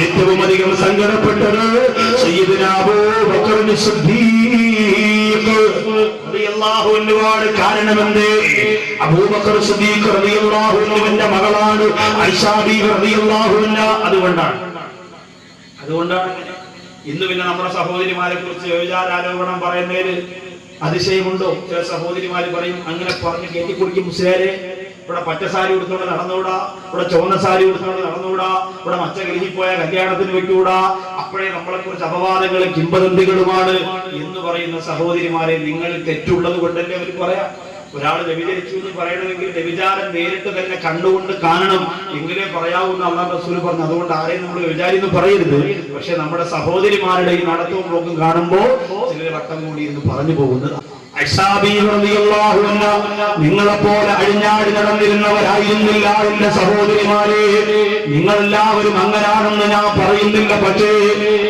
ഏറ്റവും അധികം സങ്കടപ്പെട്ടത് അബൂബക്കർ മകളാണ് അതുകൊണ്ടാണ്. അതുകൊണ്ടാണ്. ഇന്ന് പിന്നെ നമ്മുടെ സഹോദരിമാരെ കുറിച്ച് വ്യഭിചാരാരോപണം പറയുന്നതിൽ അതിശയമുണ്ടോ? ചില സഹോദരിമാര് പറയും അങ്ങനെ പറഞ്ഞ് കയറ്റിക്കുടിക്കും മുസ്ലിയാരെ. ഇവിടെ പച്ച സാരി ഉടുത്തോണ്ട് നടന്നുകൂടാ? ഇവിടെ ചുവന്ന സാരി ഉടുത്തോണ്ട് നടന്നുകൂടാ? ഇവിടെ മച്ച കിളിഞ്ഞിപ്പോയ കല്യാണത്തിന് വെക്കൂടാ? അപ്പോഴേ നമ്മളെ കുറിച്ച് അപവാദങ്ങളും കിംബദന്തികളുമാണ് എന്ന് പറയുന്ന സഹോദരിമാരെ നിങ്ങൾ തെറ്റുള്ളത് കൊണ്ടല്ലേ അവർ പറയാം? ഒരാൾ വ്യഭിചരിച്ചു എന്ന് പറയണമെങ്കിൽ വ്യഭിചാരം നേരിട്ട് തന്നെ കണ്ടുകൊണ്ട് കാണണം. എങ്കിലേ പറയാവുന്ന അള്ളാഹ് റസൂൽ പറഞ്ഞു. അതുകൊണ്ട് ആരെയും നമ്മൾ വ്യഭിചാരി എന്ന് പറയരുത്. പക്ഷെ നമ്മുടെ സഹോദരിമാരുടെ ഈ നടത്തവും നോക്കും കാണുമ്പോൾ ചിലർ വട്ടം കൂടി എന്ന് പറഞ്ഞു പോകുന്നത് നിങ്ങളെ പോലെ അഴിഞ്ഞാടി നടന്നിരുന്നവരായിരുന്നില്ല എന്റെ സഹോദരിമാരെ. നിങ്ങളെല്ലാവരും അങ്ങനാണെന്ന് ഞാൻ പറയുന്നില്ല പക്ഷേ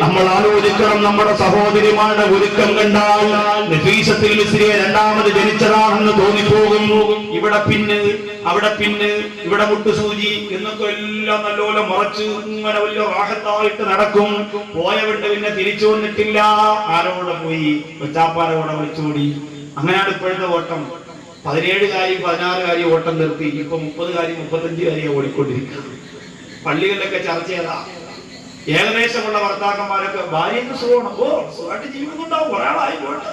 നമ്മൾ ആലോചിക്കണം നമ്മുടെ സഹോദരിമാരുടെ ഒരുക്കം കണ്ടാൽ നഫീസത്തിൽ മിസ്രിയെ രണ്ടാമത് ജനിച്ചതാണെന്ന് തോന്നിപ്പോകും ഇവിടെ പിന്നെ അവിടെ പിന്നെ ഇവിടെ മുട്ടുസൂചി എന്നൊക്കെ എല്ലാം നല്ലപോലെ മറച്ച് ഇങ്ങനെ വലിയ റാഹത്തായിട്ട് നടക്കും. പോയവിട്ട് പിന്നെ തിരിച്ചു വന്നിട്ടില്ല. ആരോടെ പോയി? കൊച്ചാപ്പാരോടെ വിളിച്ചോടി. അങ്ങനെയാണ് ഇപ്പോഴത്തെ ഓട്ടം. പതിനേഴ് കാര്യം പതിനാറ് കാര്യം ഓട്ടം നിർത്തി. ഇപ്പൊ മുപ്പത് കാര്യം മുപ്പത്തഞ്ച് കാര്യം ഓടിക്കൊണ്ടിരിക്കുക. പള്ളികളിലൊക്കെ ചർച്ച ചെയ്താ. ഏകദേശമുള്ള ഭർത്താക്കന്മാരൊക്കെ ഭാര്യക്ക് സുഖമാണ്? ഓ സുഖമായിട്ട് ജീവിക്കുന്നുണ്ടാവും. ഒരാളായി പോട്ടെ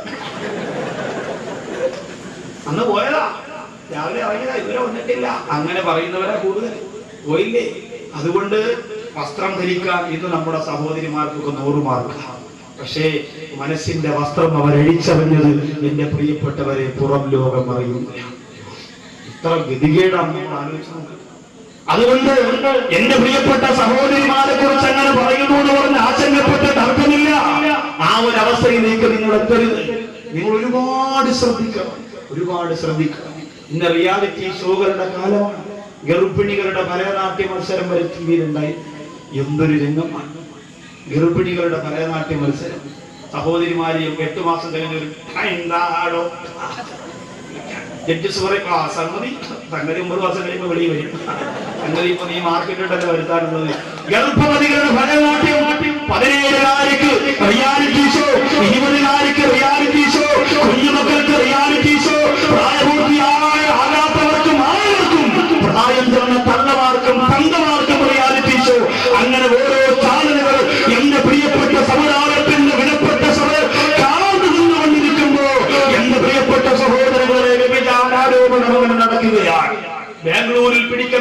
അന്ന് പോയതാ. രാവിലെ ഇറങ്ങിയതാ. ഇവരെ വന്നിട്ടില്ല. അങ്ങനെ പറയുന്നവരാ കൂടുതൽ. പോയില്ലേ? അതുകൊണ്ട് വസ്ത്രം ധരിക്കാൻ ഇന്ന് നമ്മുടെ സഹോദരിമാർക്കൊക്കെ നൂറ് മാർക്ക് പക്ഷേ മനസ്സിന്റെ വസ്ത്രം അവർ അഴിച്ചറിഞ്ഞത് എന്റെ പ്രിയപ്പെട്ടവരെ പുറം ലോകം അറിയുന്നില്ല. ഇത്ര ഗതികേടാണ് നമ്മൾ ആലോചിച്ചു അതുകൊണ്ട് എന്റെ പ്രിയപ്പെട്ട സഹോദരിമാരെ കുറിച്ച് അങ്ങനെ പറയുന്നു എന്ന് പറഞ്ഞ് ആശങ്കപ്പെട്ടിട്ട് അർത്ഥമില്ല ആ ഒരു അവസ്ഥയിലേക്ക് നിങ്ങൾ എത്തരുത്. നിങ്ങൾ ഒരുപാട് ശ്രദ്ധിക്കണം. ഒരുപാട് ശ്രദ്ധിക്കണം. ഇന്ന് റിയാലിറ്റി ഷോകളുടെ കാലമാണ്. ഗർഭിണികളുടെ ഭരതനാട്യ മത്സരം വരെ ടി വിയിലുണ്ടായി എന്തൊരു രംഗമാണ്. ഗർഭിണികളുടെ ഭരതനാട്യ മത്സരം. സഹോദരിമാരെയും എട്ടു മാസം കഴിഞ്ഞ ഒരു ജഡ്ജസ് പറയും ആ ഒമ്പത് മാസം കഴിയുമ്പോൾ വെളിയിൽ വരും. സംഗതി ഇപ്പൊ നീ മാർക്കറ്റിലല്ല വരുത്താറുള്ളത് ഗർഭവതികളുടെ ഭരതനാട്യം പതിനേഴുകാരിക്ക് റിയാലിറ്റി ഷോ ഇരുപതുകാരിക്ക് റിയാലിറ്റി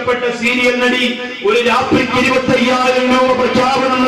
പിടിക്കപ്പെട്ട സീരിയൽ നടി ഒരു രാത്രിക്ക് ഇരുപത്തി രൂപ പ്രഖ്യാപനം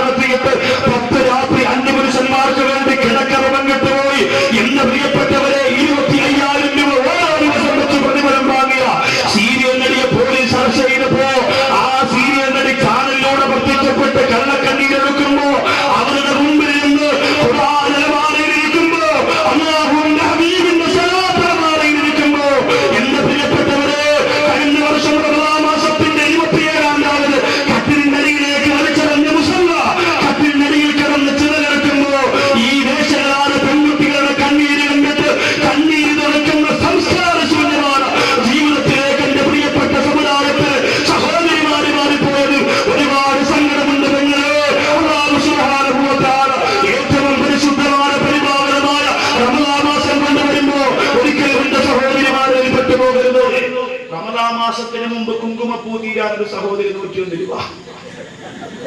ഒരു സഹോദരി നൂറ്റിയൊന്ന് രൂപ.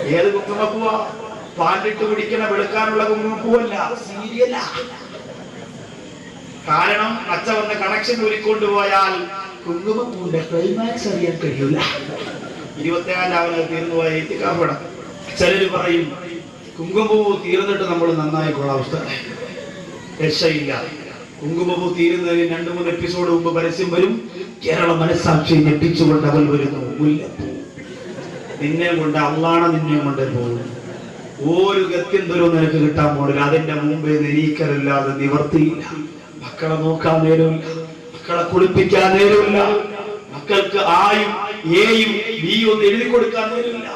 ഏത് കുങ്കുമപ്പൂവാ? പാലിട്ട് പിടിക്കണ വെളുക്കാനുള്ള കുങ്കുമപ്പൂവല്ല സീരിയല. കാരണം അച്ഛ വന്ന് കണക്ഷൻ ഊരിക്കൊണ്ട് പോയാൽ കുങ്കുമപ്പൂവിന്റെ ക്ലൈമാക്സ് അറിയാൻ കഴിയൂല. ഇരുപത്തിയേഴാം രാവിലെ തീർന്നു പോയ എത്തിക്കാപ്പടം ചിലര് പറയും കുങ്കുമപ്പൂ തീർന്നിട്ട് നമ്മൾ നന്നായി കൊള്ളാം ഉസ്താദേ. രക്ഷയില്ല. കുങ്കുമപ്പൂ തീരുന്നതിന് രണ്ടു മൂന്ന് എപ്പിസോഡ് മുമ്പ് പരസ്യം വരും. കേരള മനസ്സാക്ഷി ഞെട്ടിച്ചുകൊണ്ട് അവൾ വരുന്നു. മുല്ലപ്പൂ. നിന്നെ കൊണ്ട് അള്ളാണ് നിന്നെയും കൊണ്ട് പോകുന്നു ഒരു ഗത്യന്തരവും നിനക്ക് കിട്ടാൻ പോണില്ല. അതിന്റെ മുമ്പേ നിരീക്കരല്ലാതെ നിവർത്തിയില്ല. മക്കളെ നോക്കാൻ നേരമില്ല. മക്കളെ കുളിപ്പിക്കാൻ നേരമില്ല. മക്കൾക്ക് ആയും ഏയും ബിയും ഒന്നും എഴുതി കൊടുക്കാൻ നേരമില്ല.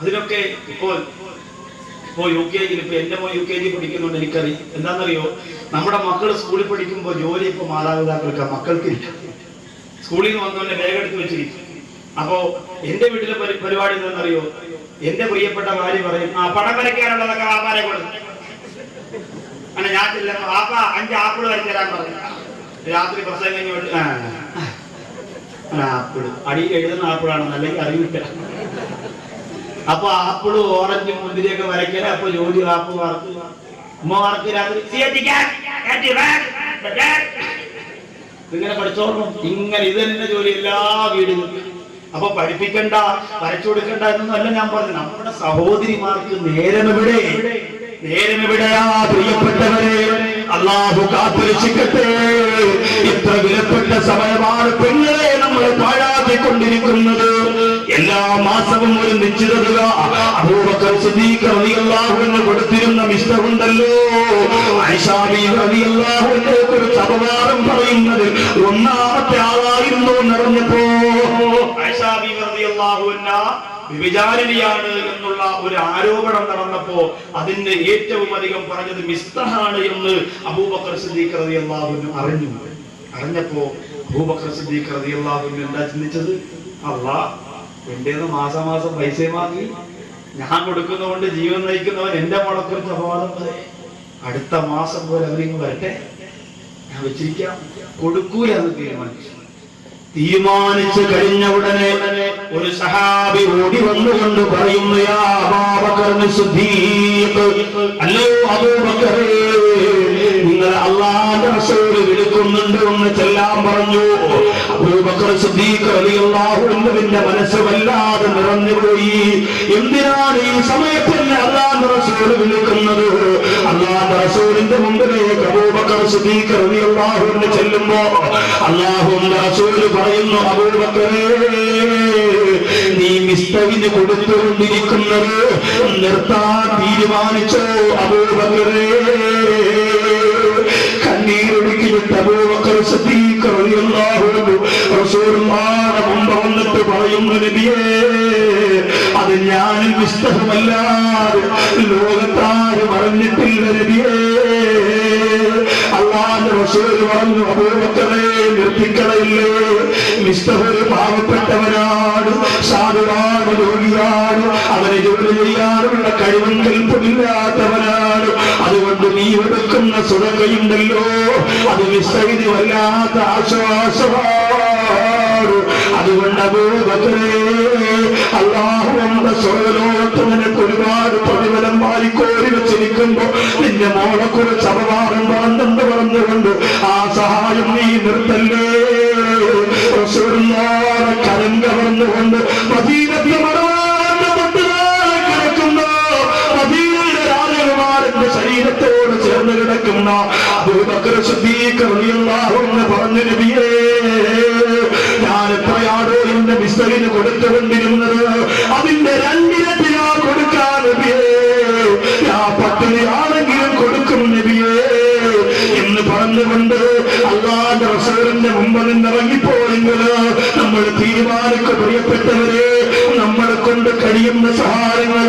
അതിനൊക്കെ ഇപ്പോൾ ഇപ്പോ യു കെ ജിയിൽ ഇപ്പൊ എന്റെ മോൻ യു കെ ജി പഠിക്കുന്നുണ്ട് എനിക്കറിയാം. എന്താണെന്നറിയോ? നമ്മുടെ മക്കൾ സ്കൂളിൽ പഠിക്കുമ്പോൾ ജോലി ഇപ്പൊ മാതാപിതാക്കൾക്ക് മക്കൾക്കില്ല സ്കൂളിൽ നിന്ന് വന്നവന്റെ ബാഗ് എടുത്ത് വെച്ചിരിക്കും. അപ്പോ എന്റെ വീട്ടിലെ പരി- പരിപാടി എന്താണെന്നറിയോ? എന്റെ പ്രിയപ്പെട്ട ഭാര്യ പറയും ആ പണം വരയ്ക്കാനുള്ളതൊക്കെ വാപ്പാരെ കൊടുക്കും അങ്ങനെ ഞാൻ ചെല്ലുമ്പോ വാപ്പ അഞ്ച് ആപ്പിൾ വരച്ചേരാൻ പറഞ്ഞു. രാത്രി പ്രസംഗം കഴിഞ്ഞ് വിട്ട് ആ ആ, ആപ്പിൾ അടി എഴുതുന്ന ആപ്പിളാണെന്ന് അല്ലെങ്കിൽ അറിയില്ല അപ്പൊ ആപ്പിൾ ഓറഞ്ച് മുന്തിരിയൊക്കെ വരയ്ക്കാൻ അപ്പൊ ജോലി ആപ്പ് വർക്ക് ഉമ്മമാർക്ക് രാത്രി. ഇങ്ങനെ പഠിച്ചോളണം ഇങ്ങനെ ഇത് തന്നെ ജോലി എല്ലാ വീടുകളിലും. അപ്പൊ പഠിപ്പിക്കണ്ട വരച്ചു കൊടുക്കണ്ട എന്നല്ല ഞാൻ പറഞ്ഞു നമ്മുടെ സഹോദരിമാർക്ക് നേരമെവിടെ? നേരമെവിടെയാ പ്രിയപ്പെട്ടവരെ? അള്ളാഹു കാത്തുരക്ഷിക്കട്ടെ. ഇത്ര വിലപ്പെട്ട സമയമാണ് പെണ്ണുകളെ നമ്മൾ പാഴാക്കിക്കൊണ്ടിരിക്കുന്നത്. എല്ലാ മാസവും ഒരു നിശ്ചിത തുക അബൂബക്കർ സിദ്ദീഖ് റളിയല്ലാഹു അൻഹു കൊടുത്തിരുന്ന മിസ്റ്ററുണ്ടല്ലോ ഐഷാബി റളിയല്ലാഹുവിനെ കുറിച്ച് അപവാദം പറയുന്നത് ഒന്നാമത്തെ ആളായിരുന്നു നിറഞ്ഞപ്പോ ഐഷാബി റളിയല്ലാഹു അൻഹ എന്നുള്ള ഒരു ആരോപണം നടന്നപ്പോ അതിന്റെ ഏറ്റവും അധികം പറഞ്ഞത് മിസ്തഹാണ് എന്ന് അബൂബക്കർ സിദ്ദീഖ് റളിയല്ലാഹു അൻഹു അറിഞ്ഞു. അറിഞ്ഞപ്പോ അബൂബക്കർ സിദ്ദീഖ് റളിയല്ലാഹു അൻഹു എന്താ ചിന്തിച്ചത്? അള്ളാ എന്റേന്ന് മാസം മാസം പൈസ വാങ്ങി ഞാൻ കൊടുക്കുന്നതുകൊണ്ട് ജീവൻ നയിക്കുന്നവൻ എന്റെ മുളക്കൊരു അപവാദം പറയും അടുത്ത മാസം പോലെ അവരിങ്ങ് വരട്ടെ? ഞാൻ വെച്ചിരിക്കാം. കൊടുക്കൂല എന്ന് തീരുമാനിച്ചു. തീരുമാനിച്ചു കഴിഞ്ഞ ഉടനെ ഒരു സഹാബി ഓടി വന്നുകൊണ്ട് പറയുന്നു യാ അബൂബക്കർ സിദ്ദീഖ് അല്ലോ അബൂബക്കറേ നിങ്ങൾ അള്ളാന്റെ റസൂൽ വിളിക്കുന്നുണ്ട് എന്ന് ചെല്ലാൻ പറഞ്ഞു. അബൂബക്കർ സിദ്ദീഖ് റളിയല്ലാഹു അൻഹുവിന്റെ മനസ്സ് വല്ലാതെ നിറഞ്ഞുപോയി. എന്തിനാണ് ഈ സമയത്ത് എന്നെ അള്ളാന്റെ റസൂൽ വിളിക്കുന്നത് അള്ളാന്റെ റസൂലിന്റെ മുമ്പിലേക്ക് സിദ്ദീഖ് അൻഹു റസൂൽ പറയുന്നു നീ മിസ്തവിന് കൊടുത്തുകൊണ്ടിരിക്കുന്നത് നിർത്താൻ തീരുമാനിച്ചോ അബൂബക്കറേ? അബൂബക്കർ സിദ്ദീഖ് റളിയല്ലാഹു അൻഹു റസൂലുള്ളാഹിന്റെ വന്നിട്ട് പറയുന്നു നബിയേ അത് ഞാൻ വിസ്തഹമല്ലാതെ ലോകത്താരും അറിഞ്ഞിട്ടില്ല നബിയേ. അള്ളാന്റെ റസൂൽ പറഞ്ഞു അബൂബക്കറെ നിർത്തിക്കളയില്ലേ? ഒരു പാവപ്പെട്ടവനാണ് സാധുവാണ് രോഗിയാണ് അവനെ ജോലി ചെയ്യാനുള്ള കഴിവും എടുക്കുന്ന സുരകയുണ്ടല്ലോ അത് മിസ്റ്ററിന് വല്ലാത്ത ആശ്വാസമാണ്. അതുകൊണ്ട് അബൂബക്കറെ അള്ളാഹു നിനക്ക് ഒരുപാട് പ്രതിഫലം വാരിക്കോരി വെച്ചിരിക്കുമ്പോ നിന്റെ മോളെ കുറിച്ച് അപവാദം പറഞ്ഞെന്ന് പറഞ്ഞുകൊണ്ട് ആ സഹായം നീ നിർത്തല്ലേ? കരം കവർന്നുകൊണ്ട് പറഞ്ഞു നബിയേ ഞാൻ എത്രയാണോ എന്റെ മിസ്തറിന് കൊടുത്തുകൊണ്ടിരുന്നത് അതിന്റെ രണ്ടിരട്ടിയാ കൊടുക്കാൻ നബിയേ. ആ പട്ടിണിയാണെങ്കിലും കൊടുക്കും നബിയേ. എന്ന് പറഞ്ഞുകൊണ്ട് അള്ളാന്റെ റസൂലിന്റെ മുമ്പ് നിന്നിറങ്ങിപ്പോയെങ്കിൽ നമ്മൾ തീരുമാനിക്ക പ്രിയപ്പെട്ടവരെ നമ്മളെ കൊണ്ട് കഴിയുന്ന സഹായങ്ങൾ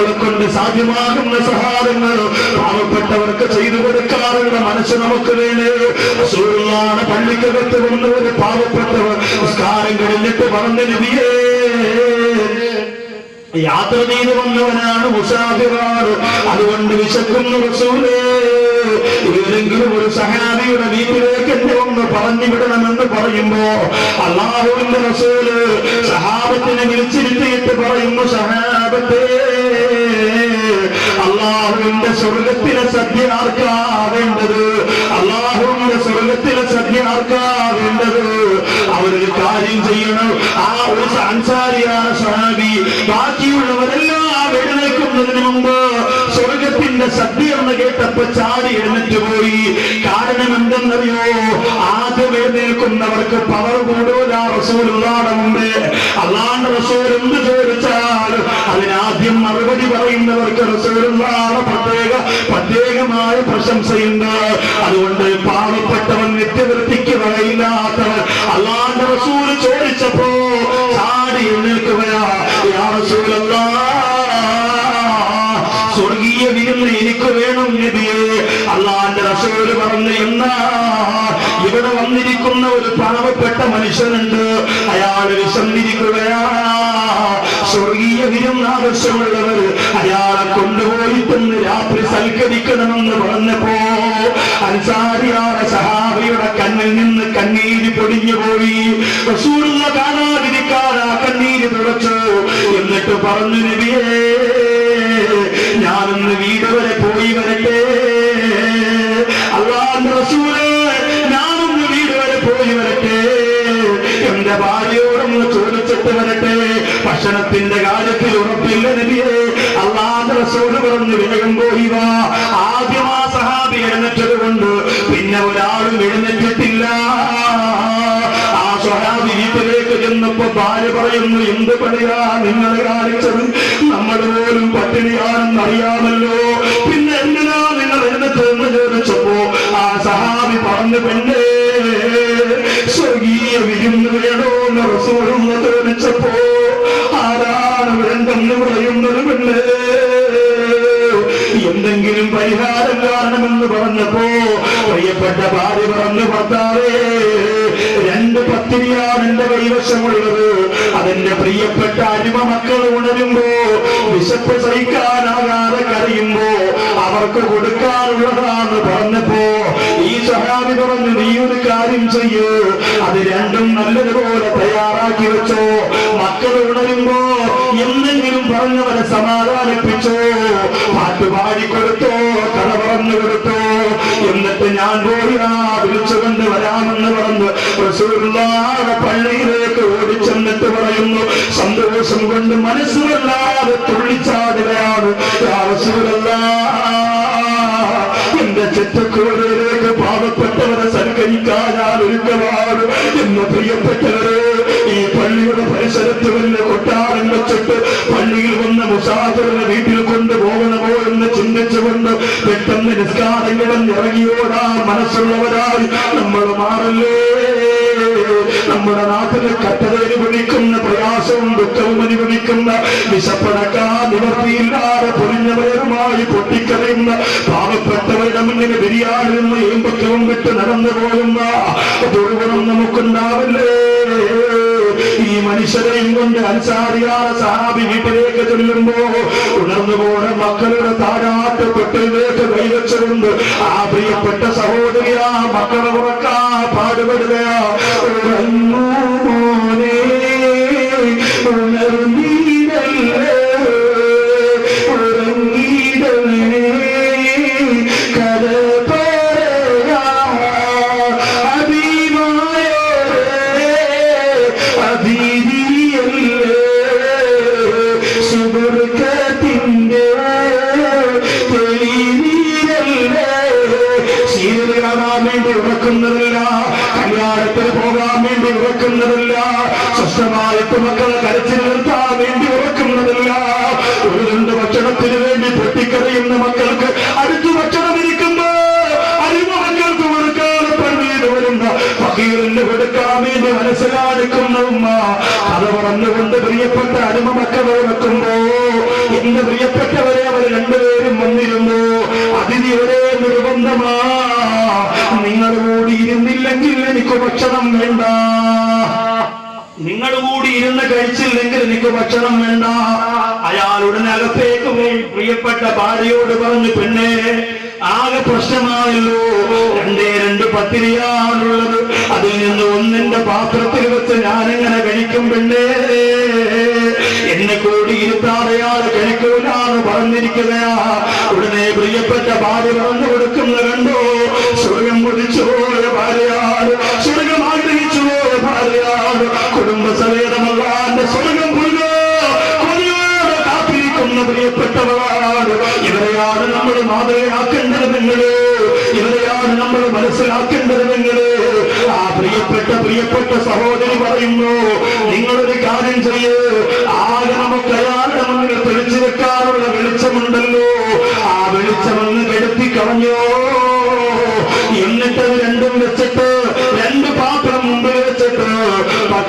നമ്മളെ കൊണ്ട് സാധ്യമാകുന്ന സഹായങ്ങൾ പാവപ്പെട്ടവർക്ക് ചെയ്തു കൊടുക്കാറുള്ള മനസ്സ് നമുക്ക് വേണേ. പള്ളിക്കകത്ത് വന്ന ഒരു പാവപ്പെട്ടവർ നിസ്കാരം കഴിഞ്ഞിട്ട് പറഞ്ഞു യാത്ര ചെയ്തു വന്നവനാണ് മുസാഫിറാണ്. അതുകൊണ്ട് വിശക്കുന്നു റസൂലേ. ഏതെങ്കിലും ഒരു സഹാബിയുടെ വീട്ടിലേക്ക് എന്നെ ഒന്ന് പറഞ്ഞു വിടണമെന്ന് പറയുമ്പോ അള്ളാഹുവിന്റെ റസൂൽ സഹാബത്തിനെ വിളിച്ചിരുത്തിയിട്ട് പറയുന്നു സഹാബത്തേ അള്ളാഹുവിന്റെ സ്വർഗത്തിലെ സദ്യ ആർക്കാ വേണ്ടത് അള്ളാഹുവിന്റെ സ്വർഗത്തിലെ സദ്യ ആർക്കാ വേണ്ടത് അവരൊരു കാര്യം ചെയ്യണം ആ ഒരു അൻസാരിയാണ് സഹാബി ബാക്കിയുള്ളവരെല്ലാം എഴുന്നേൽക്കുന്നതിന് മുമ്പ് സ്വർഗത്തിന്റെ സദ്യ എന്ന് ചാടി എഴുന്നേറ്റ് പോയി. കാരണം എന്തെന്നറിയോ ആദ്യം എഴുന്നേൽക്കുന്നവർക്ക് പവർ കൂടുതല റസൂലുള്ളാടെ മുമ്പേ. അള്ളാണ്ട് റസൂൽ എന്ത് ചോദിച്ചാൽ അതിനാദ്യം മറുപടി പറയുന്നവർക്ക് റസൂലുള്ളാടെ പ്രത്യേക പ്രത്യേകമായ പ്രശംസയുണ്ട്. അതുകൊണ്ട് പാവപ്പെട്ടവൻ നിത്യവൃത്തിക്ക് വകയില്ലാത്തവൻ അള്ളാന്റെ റസൂൽ ചോദിച്ചപ്പോ ചാടി എഴുന്നേൽക്കുകയാ സ്വർഗീയ വിരുന്ന് റസൂൽ പറഞ്ഞു എന്നാ ഇവിടെ വന്നിരിക്കുന്ന ഒരു പാവപ്പെട്ട മനുഷ്യനുണ്ട്. അയാൾ വിശന്നിരിക്കുകയാണ് സ്വർഗീയ സ്വർഗീയ വിരുന്ന് ആവശ്യമുള്ളവർ അയാളെ കൊണ്ടുപോയിട്ടെന്ന് രാത്രി സൽക്കരിക്കണമെന്ന് പറഞ്ഞപ്പോ അൻസാരിയായ സഹാബിയുടെ കണ്ണിൽ നിന്ന് കണ്ണീര് പൊടിഞ്ഞു പോയി. റസൂലുള്ള ആ കണ്ണീര് തുടച്ചു. എന്നിട്ട് പറഞ്ഞു നബിയേ ഞാനൊന്ന് വീട് വരെ പോയി വരട്ടെ. വീട് വരെ ചോദിച്ചിട്ട് വരട്ടെ. ഭക്ഷണത്തിന്റെ കാര്യത്തിൽ ഉറപ്പില്ല നബിയെ. അള്ളാന്റെ റസൂൽ പറഞ്ഞു വേഗം പോയി വാ. ആദ്യം ആ സഹാബി എഴുന്നേറ്റത് കൊണ്ട് പിന്നെ ഒരാളും എഴുന്നേറ്റിട്ടില്ല. ആ സ്വഹാബി വീട്ടിലേക്ക് ചെന്നപ്പോ ഭാര്യ പറയുന്നു എന്ത് പണിയാ നിങ്ങൾ കാണിച്ചത്? നമ്മൾ പോലും പട്ടിണിയാണെന്ന് അറിയാമല്ലോ പിന്നെ സഹാബി പറഞ്ഞു പെണ്ണേ സ്വർഗീയ വിരുന്ന് വേണോന്ന് റസൂലെന്ന് ചോദിച്ചപ്പോ ആരാണ് വേണ്ടെന്ന് പറയുന്നത് പെണ്ണേ? എന്തെങ്കിലും പരിഹാരം കാണണമെന്ന് പറഞ്ഞപ്പോ പ്രിയപ്പെട്ട ഭാര്യ പറഞ്ഞു ഭർത്താവേ രണ്ട് പത്തിരിയാണ് എന്റെ കൈവശമുള്ളത്. അതെന്റെ പ്രിയപ്പെട്ട അടിമ മക്കൾ ഉണരുമ്പോ വിശപ്പ് സഹിക്കാനാകാതെ കരയുമ്പോ അവർക്ക് കൊടുക്കാനുള്ളതാന്ന് പറഞ്ഞപ്പോ സഹാബി പറഞ്ഞു നീ ഒരു കാര്യം ചെയ്യൂ. അത് രണ്ടും നല്ലതുപോലെ തയ്യാറാക്കി വെച്ചോ. മക്കൾ ഉണരുമ്പോ എന്തെങ്കിലും പറഞ്ഞവരെ സമാധാനിപ്പിച്ചോ. പാട്ട് പാടിക്കൊടുത്തോ കഥ പറഞ്ഞു കൊടുത്തോ. എന്നിട്ട് ഞാൻ വിളിച്ചുകൊണ്ട് വരാമെന്ന് പറഞ്ഞു പള്ളിയിലേക്ക് ഓടിച്ചെന്നിട്ട് പറയുന്നു. സന്തോഷം കൊണ്ട് മനസ്സ് വല്ലാതെ തുള്ളിച്ചാടുകയാണ് റസൂലല്ലാഹ് എന്റെ ചെറ്റക്കൂടയിലേക്ക് പാവപ്പെട്ടവരെ സൽക്കരിക്കാൻ ഞാൻ ഒരുക്കമാണ്. എന്ന് പ്രിയപ്പെട്ടവരെ ഈ പള്ളിയുടെ പരിസരത്ത് വലിയ കൊട്ടാരം വെച്ചിട്ട് പള്ളിയിൽ വന്ന മുസാഫറിനെ വീട്ടിൽ കൊണ്ടുപോകണമോ എന്ന് ചിന്തിച്ചുകൊണ്ട് പെട്ടെന്ന് നിസ്കാരം കിടന്ന് ഇറങ്ങിയോടാ മനസ്സുള്ളവരായി നമ്മൾ മാറല്ലേ? നമ്മുടെ നാട്ടിൽ കട്ടത അനുഭവിക്കുന്ന പ്രയാസവും ദുഃഖവും അനുഭവിക്കുന്ന വിശപ്പടക്കാൻ നിവർത്തിയില്ലാതെ പൊരിഞ്ഞവരുമായി പൊട്ടിക്കറിയുന്ന പാവപ്പെട്ടവരുടെ മുന്നിൽ ബിരിയാണി നിന്ന് ഏമ്പക്കവും വിട്ട് നടന്നു പോകുന്ന ദുർഗുണം നമുക്കുണ്ടാവില്ലേ? മനുഷ്യരെയും കൊണ്ട് അൻസാരിയായ സഹാബി വീട്ടിലേക്ക് ചെല്ലുമ്പോ ഉണർന്നു പോണ മക്കളുടെ താരാട്ട് പെട്ടിലേക്ക് കൈവച്ചുകൊണ്ട് ആ പ്രിയപ്പെട്ട സഹോദരിയാ മക്കളെ ഉറക്കാ പാടുപെടുകയാ. പറഞ്ഞുകൊണ്ട് പ്രിയപ്പെട്ട അരിമ മക്കളെ വെക്കുമ്പോ ഇന്ന് പ്രിയപ്പെട്ടവരെ അവർ രണ്ടുപേരും വന്നിരുന്നു. അതിന് ഒരേ നിർബന്ധമാ. നിങ്ങൾ കൂടി ഇരുന്നില്ലെങ്കിൽ എനിക്ക് ഭക്ഷണം വേണ്ട. നിങ്ങൾ കൂടി ഇരുന്ന് കഴിച്ചില്ലെങ്കിൽ എനിക്ക് ഭക്ഷണം വേണ്ട. അയാളുടെ അകത്തേക്ക് പോയി. പ്രിയപ്പെട്ട ഭാര്യയോട് പറഞ്ഞു പെണ്ണേ ആകെ പ്രശ്നമായല്ലോ രണ്ടേ രണ്ട് പത്തിരിയാണുള്ളത് അതിൽ നിന്ന് ഒന്നിന്റെ പാത്രത്തിൽ വെച്ച് ഞാനിങ്ങനെ കഴിക്കും പെണ്ണേ? എന്നെ കൂടി ഇരുത്താതെ അയാൾ കഴിക്കൂലാന്ന് പറഞ്ഞിരിക്കുകയാ ഉടനെ പ്രിയപ്പെട്ട ഭാര്യ പറഞ്ഞു കൊടുക്കുന്ന കണ്ടോ? സ്വർഗം കുടിച്ചു പോയ പ്രിയപ്പെട്ടവരാണ്. ഇവരെയാണ് നമ്മൾ മാതൃകയാക്കേണ്ടത് നിങ്ങൾ. ഇവരെയാണ് നമ്മൾ മനസ്സിലാക്കേണ്ടത് നിങ്ങൾ. ആ പ്രിയപ്പെട്ട പ്രിയപ്പെട്ട സഹോദരി പറയുന്നു നിങ്ങളൊരു കാര്യം ചെയ്യ്. ആകെ നമുക്ക് അയാളുടെ മുന്നിൽ തെളിച്ചു വെക്കാനുള്ള വെളിച്ചമുണ്ടല്ലോ. ആ വെളിച്ചമെന്ന് കെടുത്തി കളഞ്ഞോ. എന്നിട്ട് രണ്ടും വെച്ചിട്ട് രണ്ട് വെച്ചിട്ട്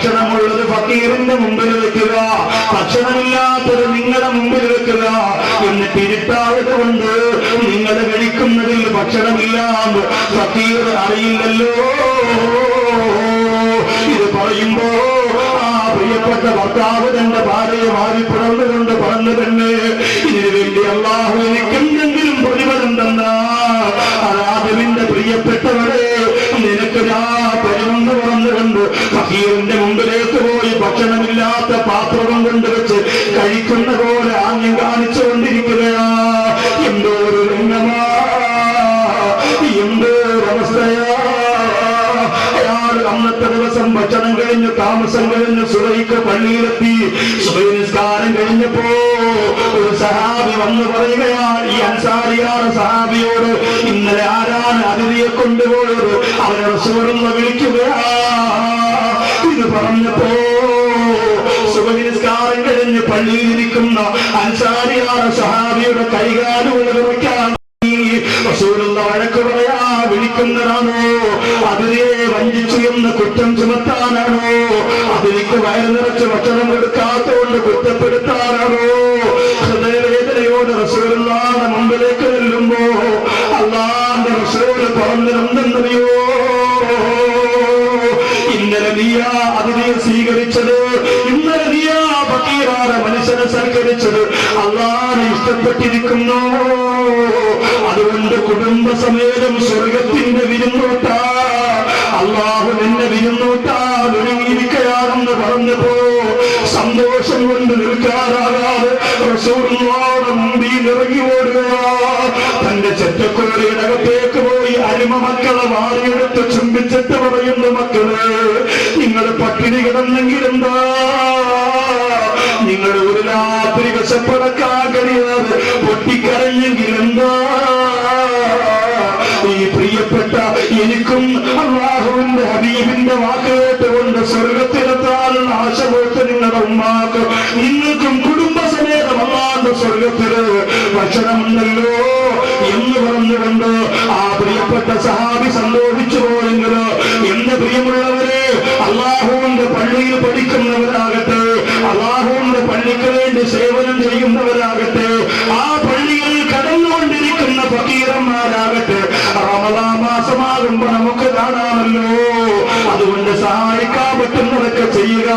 ഭക്ഷണമുള്ളത് ഫക്കീറിന്റെ മുമ്പിൽ വെക്കുക. ഭക്ഷണമില്ലാത്തത് നിങ്ങളുടെ മുമ്പിൽ വെക്കുക. എന്ന് ഇരുട്ടായത് കൊണ്ട് നിങ്ങൾ കഴിക്കുന്നതിൽ ഭക്ഷണമില്ലാന്ന് ഫക്കീർ അറിയില്ലല്ലോ. ഇത് പറയുമ്പോ ആ പ്രിയപ്പെട്ട ഭർത്താവ് തന്റെ ഭാര്യയെ മാറി പിറന്നുകൊണ്ട് പറഞ്ഞു തന്നെ ഇതിനു വേണ്ടി അള്ളാഹു എനിക്ക് പള്ളിയിലെത്തി സുബൈ നിസ്കാരം കഴിഞ്ഞപ്പോ ഒരു സഹാബി വന്നു പറയുകയാണ് ഈ അൻസാരിയാണ് സഹാബിയോട്. ഇന്നലെ ആരാണ് അതിഥിയെ കൊണ്ടുപോയത്? അവനെ റസൂറുള്ള വിളിക്കുകയാ. ഇത് പറഞ്ഞപ്പോ സുബൈ നിസ്കാരം കഴിഞ്ഞ് പള്ളിയിലിരിക്കുന്ന അൻസാരിയാണ് സഹാബിയുടെ കൈകാലുകൾ വഴക്ക് പറയാ വിളിക്കുന്നതാണോ? അതിനെ വഞ്ചിച്ചു എന്ന് കുറ്റം ചുമത്താനാണോ? അതിലേക്ക് വയറു നിറച്ച് ഭക്ഷണം എടുക്കാത്തോണ്ട് കുറ്റപ്പെടുത്താനാണോ? ഹൃദയവേദനയോട് റസൂലുള്ളാന്റെ മുമ്പിലേക്ക് ചെല്ലുമ്പോ അള്ളാന്റെ റസൂൽ പറഞ്ഞിരുന്നെന്നറിയോ ഇന്നലെ നീയാ അതിനെ സ്വീകരിച്ചത്. ഇന്നലെ നീയാ ഫക്കീറാണ് മനുഷ്യനെ സൽക്കരിച്ചത്. അള്ളാനെ ഇഷ്ടപ്പെട്ടിരിക്കുന്നു. അതുകൊണ്ട് കുടുംബസമേതം സ്വർഗത്തിന്റെ വിരുന്നോട്ടാ. അള്ളാഹു എന്നെ വിരുന്നോട്ടാ. ഒരുങ്ങിയിരിക്കയാണെന്ന് പറഞ്ഞപ്പോ സന്തോഷം കൊണ്ട് നിൽക്കാറാകാതെ മുമ്പിൽ ഇറങ്ങി ഓടുക. തന്റെ ചെറ്റക്കുരയുടെ അകത്തേക്ക് പോയി അരിമ മക്കളെ വാരിയെടുത്ത് ചുംബിച്ചിട്ട് പറയുന്ന മക്കൾ നിങ്ങൾ പട്ടിണി കിടന്നെങ്കിലെന്താ നിങ്ങൾ ഒരു രാത്രി വിശപ്പടക്കാൻ എനിക്കും അള്ളാഹുവിന്റെ ഹബീബിന്റെ വാക്ക് കേട്ടുകൊണ്ട് സ്വർഗത്തിലെത്താനുള്ള ആശ പോയിട്ട് നിങ്ങളുടെ ഉമ്മാക്ക്. നിങ്ങൾക്കും കുടുംബസമേതം അള്ളാന്റെ സ്വർഗത്തിൽ ഭക്ഷണമുണ്ടല്ലോ എന്ന് പറഞ്ഞുകൊണ്ട് ആ പ്രിയപ്പെട്ട സഹാബി സന്തോഷിച്ചു പോയെങ്കിൽ എന്റെ പ്രിയമുള്ളവരെ അള്ളാഹുവിന്റെ പള്ളിയിൽ പഠിക്കുന്നവരാകട്ടെ അള്ളാഹുവിന്റെ പള്ളിക്ക് വേണ്ടി സേവനം ചെയ്യുന്നവരാകട്ടെ ആ കാണാമല്ലോ. അതുകൊണ്ട് സഹായിക്കാൻ പറ്റുന്നതൊക്കെ ചെയ്യുക.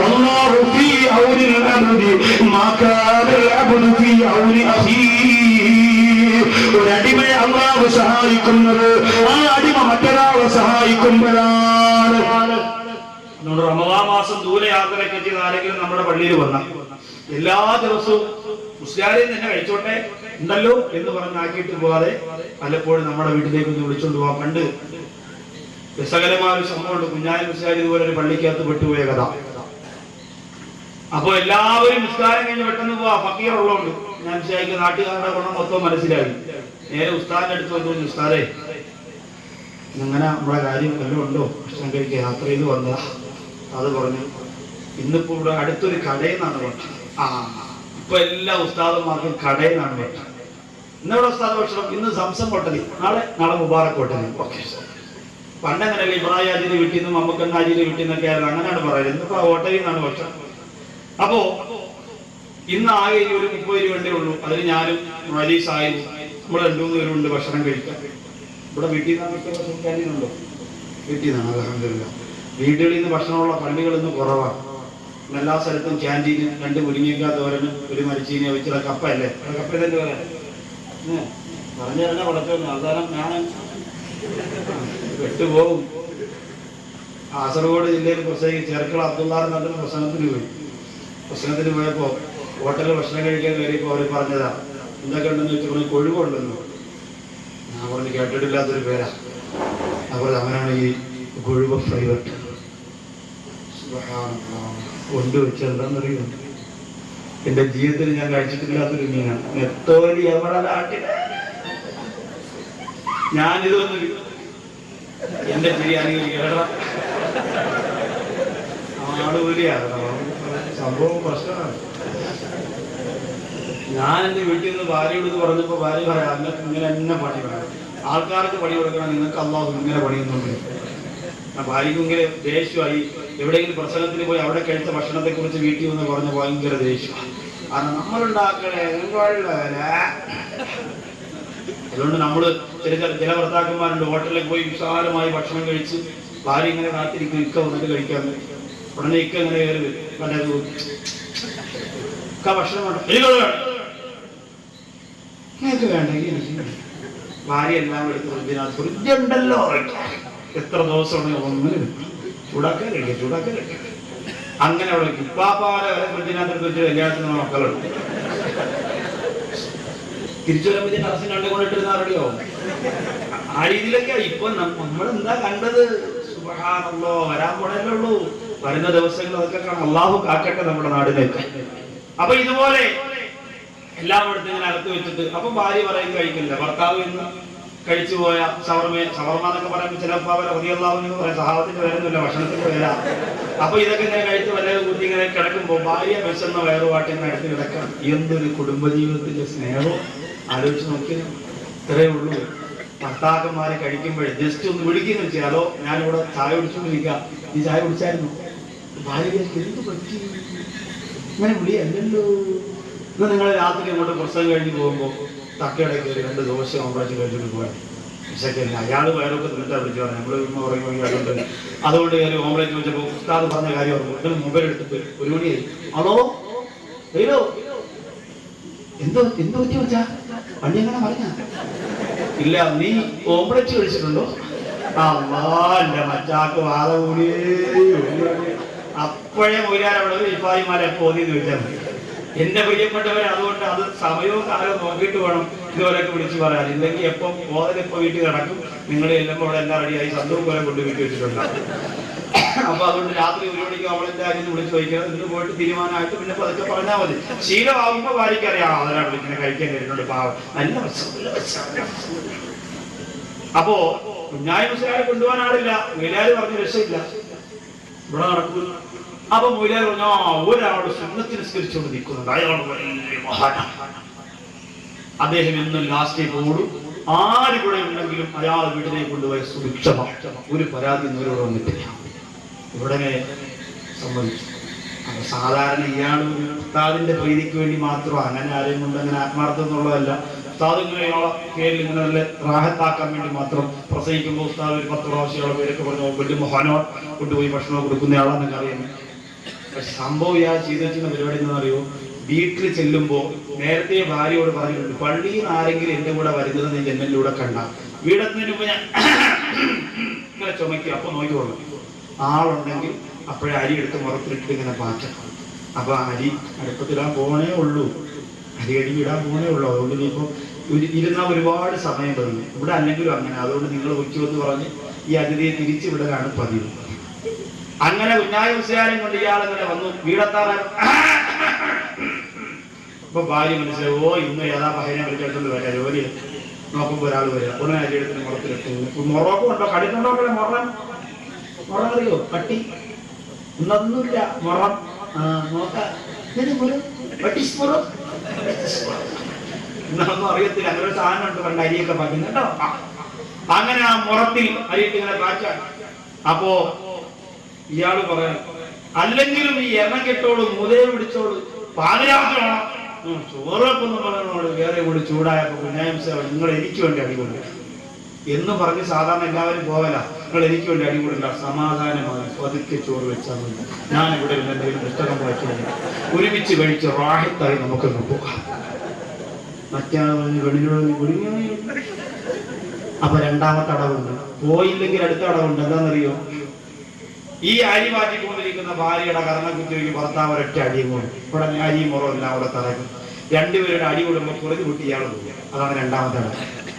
വല്ലാഹു ഫീ ഔനിൽ അബ്ദി മാ കാനൽ ഫീ ഔനി അഖീഹി ഒരു അടിമയെ അള്ളാഹു സഹായിക്കുന്നത് ആ അടിമ മറ്റൊരാളെ സഹായിക്കുമ്പോഴാണ്. റമദാ മാസം ദൂരെ യാത്രയൊക്കെ ചെയ്ത് ആരെങ്കിലും നമ്മുടെ പള്ളിയിൽ വന്ന? എല്ലാ ദിവസവും മുസ്ലിയാരെയും തന്നെ കഴിച്ചോട്ടെ? ഉണ്ടല്ലോ എന്ന് പറഞ്ഞാക്കിയിട്ട് പോവാതെ പലപ്പോഴും നമ്മുടെ വീട്ടിലേക്ക് ഒന്ന് വിളിച്ചോണ്ട് പോവാൻ പണ്ട് രസകരമായ ഒരു സംഭവമുണ്ട്. കുഞ്ഞായ മുസ്കാരി ഇതുപോലെ ഒരു പള്ളിക്കകത്ത് പെട്ടുപോയ കഥ. അപ്പൊ എല്ലാവരും നിസ്കാരം കഴിഞ്ഞ് പെട്ടെന്ന് പോവാ. ഫക്കീർ ഉള്ളതുകൊണ്ട് ഞാൻ വിചാരിക്കും നാട്ടുകാരുടെ ഗുണം മൊത്തം മനസ്സിലായി. നേരെ ഉസ്താദിന്റെ അടുത്ത് വന്നു ഉസ്താദേ അങ്ങനെ നമ്മുടെ കാര്യം വല്ലതും ഉണ്ടോ ഭക്ഷണം കഴിക്കുക യാത്ര ചെയ്ത് വന്നതാ അത് പറഞ്ഞു ഇന്നിപ്പോ ഇവിടെ അടുത്തൊരു കടയിൽ നിന്നാണ് ഭക്ഷണം. ആ ഇപ്പൊ എല്ലാ ഉസ്താദന്മാർക്കും കടയിൽ നിന്നാണ് ഭക്ഷണം. ഇന്നിവിടെ ഉസ്താദ് ഭക്ഷണം? ഇന്ന് സംസം പൊട്ടലി നാളെ നാളെ മുബാറക് പൊട്ടലി ഓക്കെ പണ്ടങ്ങനെയല്ല ഇബ്രാഹിം ആജിന്റെ വീട്ടിൽ നിന്നും മമ്മക്കണ്ണ ആജിന്റെ വീട്ടിൽ നിന്നൊക്കെ ആയിരുന്നു. അങ്ങനെയാണ് പറയുന്നത്. ഇന്നിപ്പോ ഓട്ടയിൽ നിന്നാണ് ഭക്ഷണം. അപ്പോ ഇന്ന് ആകെ ഇനി ഒരു മുപ്പത് രൂപ വേണ്ടേ ഉള്ളൂ. അതിൽ ഞാനും വലിയ സായും നമ്മൾ രണ്ടു മൂന്ന് പേരുണ്ട് ഭക്ഷണം കഴിക്കാൻ. ഇവിടെ വീട്ടിൽ നിന്നാണ് മിക്ക ഭക്ഷണം വീട്ടിൽ നിന്നാണ് അലഹമില്ല വീടുകളിൽ നിന്ന് ഭക്ഷണമുള്ള പള്ളികൾ ഇന്ന് കുറവാണ്. എല്ലാ സ്ഥലത്തും ക്യാന്റീന് രണ്ട് മുരിങ്ങയ്ക്ക തോരനും ഒരു മരിച്ചീനി വെച്ചുള്ള കപ്പ അല്ലേ? കപ്പ തന്നെ പറയാം പറഞ്ഞു തരണ പടച്ചോന്ന് അവസാനം ഞാൻ വിട്ടുപോകും. കാസർഗോഡ് ജില്ലയിൽ പ്രത്യേകിച്ച് ചേർക്കള അബ്ദുള്ള നല്ലൊരു പ്രശ്നത്തിന് പോയി. പ്രശ്നത്തിന് പോയപ്പോ ഹോട്ടലിൽ ഭക്ഷണം കഴിക്കാൻ കയറിയപ്പോൾ അവർ പറഞ്ഞതാ എന്തൊക്കെ ഉണ്ടെന്ന് വെച്ചപ്പോൾ കൊഴുവുണ്ടെന്ന്. ഞാൻ പറഞ്ഞു കേട്ടിട്ടില്ലാത്തൊരു പേരാ. അവർ അവനാണ് ഈ കൊഴുവ ഫ്രൈവറ്റ് കൊണ്ടുവച്ചെന്താന്നറിയോ എന്റെ ജീവിതത്തിൽ ഞാൻ കഴിച്ചിട്ടില്ലാത്തൊരു മീനാണ്. നെത്തോലി അവരുടെ നാട്ടിലെ? ഞാനിതൊന്നും എന്റെ ബിരിയാണി ആൾ വലിയാണ് സംഭവം പ്രശ്നമാണ്. ഞാൻ എന്റെ വീട്ടിൽ നിന്ന് ഭാര്യയോട് പറഞ്ഞപ്പോ ഭാര്യ പറയാം ഇങ്ങനെ എന്നെ പണി വേണം. ആൾക്കാർക്ക് പണി കൊടുക്കണം നിങ്ങൾക്ക് അള്ളാഹു ഇങ്ങനെ പണിയുന്നുണ്ട്. ഭാര്യയ്ക്ക് ഇങ്ങനെ ദേഷ്യമായി. എവിടെയെങ്കിലും പ്രസംഗത്തിന് പോയി അവിടെ കഴിച്ച ഭക്ഷണത്തെ കുറിച്ച് വീട്ടിൽ വന്ന് പറഞ്ഞ ഭയങ്കര ദേഷ്യമാണ് കാരണം നമ്മളുണ്ടാക്കണേ അതുകൊണ്ട് നമ്മൾ ചില ചില ചില ഭർത്താക്കന്മാരുണ്ട്. ഹോട്ടലിൽ പോയി വിശാലമായി ഭക്ഷണം കഴിച്ച് ഭാര്യ ഇങ്ങനെ കാത്തിരിക്കും ഇക്ക വന്നിട്ട് കഴിക്കാൻ. ഉടനെ ഇക്ക ഇങ്ങനെ കയറി വരും. ഇക്ക ഭക്ഷണം എനിക്ക് വേണ്ടെങ്കിൽ ഭാര്യ എല്ലാം എടുത്ത് ഫ്രിഡ്ജിനകത്ത് ഫ്രിഡ്ജ് എത്ര ദിവസമാണെങ്കിൽ ഒന്ന് ചൂടാക്കാൻ കഴിക്കുക ചൂടാക്കാൻ കഴിക്കുക അങ്ങനെ അവിടെ വെക്കും പാപ്പാരെ വരെ ഫ്രിഡ്ജിനകത്ത് വെച്ച് കല്യാണത്തിന് മക്കളുണ്ട്. തിരിച്ചു വരുമ്പോൾ അറസിന് കണ്ടുകൊണ്ടിട്ടിരുന്ന അറിയോ ആ രീതിയിലൊക്കെ ഇപ്പൊ നമ്മൾ എന്താ കണ്ടത്? സുബ്ഹാനല്ലോ വരാൻ പോണല്ലേ ഉള്ളൂ. വരുന്ന ദിവസങ്ങൾ അതൊക്കെ കാണാം. അള്ളാഹു കാക്കട്ടെ നമ്മുടെ നാടിനൊക്കെ അപ്പൊ ഇതുപോലെ എല്ലാം എടുത്ത് ഇങ്ങനെ അകത്ത് വെച്ചിട്ട് അപ്പൊ ഭാര്യ പറയും കഴിക്കില്ല. ഭർത്താവ് ഇന്ന് കഴിച്ചു പോയ ഷവർമ ഷവർമ എന്നൊക്കെ പറയുമ്പോൾ ചില ഹൃദയല്ലാവെന്ന് പറയാം സഹാബത്തിന്റെ പേരൊന്നുമില്ല ഭക്ഷണത്തിന്റെ പേരാ. അപ്പൊ ഇതൊക്കെ ഇങ്ങനെ കഴിച്ച് വല്ല കുട്ടി ഇങ്ങനെ കിടക്കുമ്പോൾ ഭാര്യ വിശന്ന വയറുപാട്ടി ഇങ്ങനെ അടുത്ത് കിടക്കാം എന്തൊരു കുടുംബജീവിതത്തിന്റെ സ്നേഹവും ആലോചിച്ച് നോക്കിയാൽ ഇത്രേ ഉള്ളൂ. ഭർത്താക്കന്മാരെ കഴിക്കുമ്പോഴേ ജസ്റ്റ് ഒന്ന് വിളിക്കുന്നു വെച്ചാൽ അതോ ഞാനിവിടെ ചായ കുടിച്ചുകൊണ്ടിരിക്കാം ഈ ചായ കുടിച്ചായിരുന്നു? ഭാര്യ വിചാരിക്കും, എന്ത് പറ്റി? ഇങ്ങനെ വിളിയല്ലല്ലോ. ഇന്ന് നിങ്ങൾ രാത്രി അങ്ങോട്ട് പ്രസവം കഴിഞ്ഞ് പോകുമ്പോൾ തക്കയുടെ കയറി രണ്ട് ദോശ ഓംപ്ലേറ്റ് കഴിച്ചിട്ട് പോകാൻ. വിശക്കില്ല അയാൾ വയറൊക്കെ തിന്നിട്ടാ വിളിച്ചു പറഞ്ഞു നമ്മൾ ഉമ്മ പറയുമ്പോൾ അതുകൊണ്ട് അതുകൊണ്ട് കയറി ഓംപ്ലേറ്റ് വെച്ചപ്പോൾ ഉസ്താദ് പറഞ്ഞ കാര്യം ഓർമ്മ ഇതിന് മൊബൈൽ എടുത്തിട്ട് ഒരു മണിയായി. അതോ എന്തോ എന്തോ പറ്റി വെച്ചാ വണ്ടി എങ്ങനെ പറഞ്ഞ ഇല്ല നീ ഓംപ്ലറ്റ് കഴിച്ചിട്ടുണ്ടോ? അമ്മാന്റെ മച്ചാക്ക് വാദ കൂടിയേ അപ്പോഴേ മൊയ്യാൻ അവിടെ ഇപ്പായിമാരെ പോതി ചോദിച്ചാൽ മതി. എന്റെ പ്രിയപ്പെട്ടവരെ അതുകൊണ്ട് അത് സമയവും കാലവും നോക്കിയിട്ട് വേണം ഇതുപോലെയൊക്കെ വിളിച്ചു പറയാൻ. ഇല്ലെങ്കിൽ എപ്പം ഇപ്പൊ വീട്ടിൽ നടക്കും. നിങ്ങളെ എല്ലാം അവിടെ എല്ലാം റെഡിയായി സന്തോഷം പോലെ കൊണ്ട് വീട്ടിൽ വെച്ചിട്ടുണ്ടാവും അപ്പൊ അതുകൊണ്ട് രാത്രി ഒരു മണിക്ക് അവളെന്റെ കാര്യം വിളിച്ചു ചോദിക്കുക ഇന്ന് പോയിട്ട് തീരുമാനമായിട്ട് പിന്നെ പതുക്കെ പറഞ്ഞാൽ മതി. ശീലമാകുമ്പോ ഭാര്യയ്ക്ക് അറിയാം അതിനാണ് വിളിക്കുന്നത് കഴിക്കാൻ കഴിഞ്ഞിട്ടുണ്ട് പാവം. നല്ല. അപ്പോ കുഞ്ഞായി മുസ്ലിയാരെ കൊണ്ടുപോകാൻ ആളില്ല. വീലാര് പറഞ്ഞ രക്ഷയില്ല. ഇവിടെ നടക്കുന്നു. അപ്പൊ മൊയിലാർ പറഞ്ഞു ആ ഒരാളോട് സുന്നത്തിന് നിസ്കരിച്ചുകൊണ്ട് നിൽക്കുന്നുണ്ട്. അയാൾ വലിയ മഹാനാണ് അദ്ദേഹം എന്നും ലാസ്റ്റ് ഓടും. ആര് കൂടെ ഉണ്ടെങ്കിലും അയാൾ വീട്ടിലേക്ക് കൊണ്ടുപോയ സുഭിക്ഷമാണ് ഒരു പരാതി ഇന്നവരോട് വന്നിട്ടില്ല. ഉടനെ സംബന്ധിച്ചു. അപ്പൊ സാധാരണ ഇയാൾ ഉസ്താദിന്റെ പ്രീതിക്ക് വേണ്ടി മാത്രം അങ്ങനെ ആരെയും കൊണ്ട് അങ്ങനെ ആത്മാർത്ഥം എന്നുള്ളതല്ല. ഉസ്താദ് ഇങ്ങനെ പേരിൽ ഇങ്ങനെ നല്ല റാഹത്താക്കാൻ വേണ്ടി മാത്രം പ്രസംഗിക്കുമ്പോൾ ഉസ്താദ് ഒരു പത്ത് പ്രാവശ്യം പേരൊക്കെ പറഞ്ഞു വലിയ മഹാനോ കൊണ്ടുപോയി ഭക്ഷണം കൊടുക്കുന്നയാളാന്നൊക്കെ അറിയാം പക്ഷെ സംഭവം ഇയാൾ ചെയ്തു വെച്ചിരുന്ന പരിപാടി എന്താ അറിയോ? വീട്ടിൽ ചെല്ലുമ്പോൾ നേരത്തെ ഭാര്യയോട് പറഞ്ഞിട്ടുണ്ട് പള്ളിയിൽ ആരെങ്കിലും എന്റെ കൂടെ വരുന്നത് നീ ജന്മലിലൂടെ കണ്ട. വീടത്തിന് മുമ്പ് ഞാൻ ചുമയ്ക്കും. അപ്പൊ നോക്കിക്കോളൂ ആളുണ്ടെങ്കിൽ അപ്പോഴേ അരി എടുത്ത് മുറത്തിലിട്ട് ഇങ്ങനെ പാറ്റം അപ്പൊ അരി അടുപ്പത്തിടാൻ പോകണേ ഉള്ളൂ. അരി അടി ഇടാൻ പോകണേ ഉള്ളൂ. അതുകൊണ്ട് നീ ഒരു- ഇരുന്നാ ഒരുപാട് സമയം തുടങ്ങി ഇവിടെ അല്ലെങ്കിലും അങ്ങനെ. അതുകൊണ്ട് നിങ്ങൾ എന്ന് പറഞ്ഞ് ഈ അതിഥിയെ തിരിച്ചു വിടലാണ് പതിവ്. അങ്ങനെ ഉന്നായ ഉസ്യാരം കൊണ്ട് ഇയാൾ ഇങ്ങനെ വന്നു. വീടത്താറ ഇപ്പൊ ഭാര്യ മനസ്സിലായി ഓ ഇന്ന് ഏതാ പഹയനെ വിളിച്ചെടുത്തോണ്ട് വരാം ജോലി നോക്കുമ്പോ ഒരാൾ വരിക. ഉടനെ അരി എടുത്ത് മുറത്തിലിട്ട്. മുറക്കുണ്ടോ ഉണ്ടോ കടിക്കുണ്ടോ മുറം മുറം പട്ടി? ഒന്നൊന്നുമില്ല മുറം. ആ നോക്കാം. പട്ടി മുറം What is മുറം. ഇന്നൊന്നും അറിയത്തില്ല. അങ്ങനെ ഒരു സാധനം ഉണ്ട് പണ്ട് അരിയൊക്കെ പാറ്റുന്നു കേട്ടോ? അങ്ങനെ ആ മുറത്തിൽ അരിയിട്ട് ഇങ്ങനെ അപ്പോ ഇയാൾ പറയാൻ അല്ലെങ്കിലും ഈ എണ്ണം കെട്ടോളൂ മുതയെ പിടിച്ചോളൂ. പാതിരാത്രിയാണോ ചോറൊപ്പം പറഞ്ഞോളൂ വേറെ കൂടി ചൂടായപ്പോ കുഞ്ഞാംസ നിങ്ങൾ എനിക്ക് വേണ്ടി അടികൊണ്ടു എന്ന് പറഞ്ഞ് സാധാരണ എല്ലാവരും പോകല നിങ്ങൾ എനിക്ക് വേണ്ടി അടികൂടില്ല സമാധാനമായി പതുക്കെ ചോറ് വെച്ചാൽ മതി. ഞാൻ ഇവിടെ ഇരുന്ന് എന്തെങ്കിലും പുസ്തകം വായിച്ചു ഒരുമിച്ച് കഴിച്ച് റാഹത്തായി നമുക്കൊന്ന് പോകാം. അപ്പൊ രണ്ടാമത്തെ അടവുണ്ട്. പോയില്ലെങ്കിൽ അടുത്ത അടവുണ്ട്. എന്താണെന്നറിയോ? ഈ അരി മാറ്റിക്കൊണ്ടിരിക്കുന്ന ഭാര്യയുടെ കർണക്കുത്തിലേക്ക് ഭർത്താവ് ഒരൊറ്റ അടിയും കൊണ്ട് ഇവിടെ അരിയും മുറവും എല്ലാം അവിടെ തറക്കും രണ്ടുപേരുടെ അടി കൂടുമ്പോൾ കുറച്ച് കുട്ടി ഇയാൾ പോകും അതാണ് രണ്ടാമത്തെ അടവ്.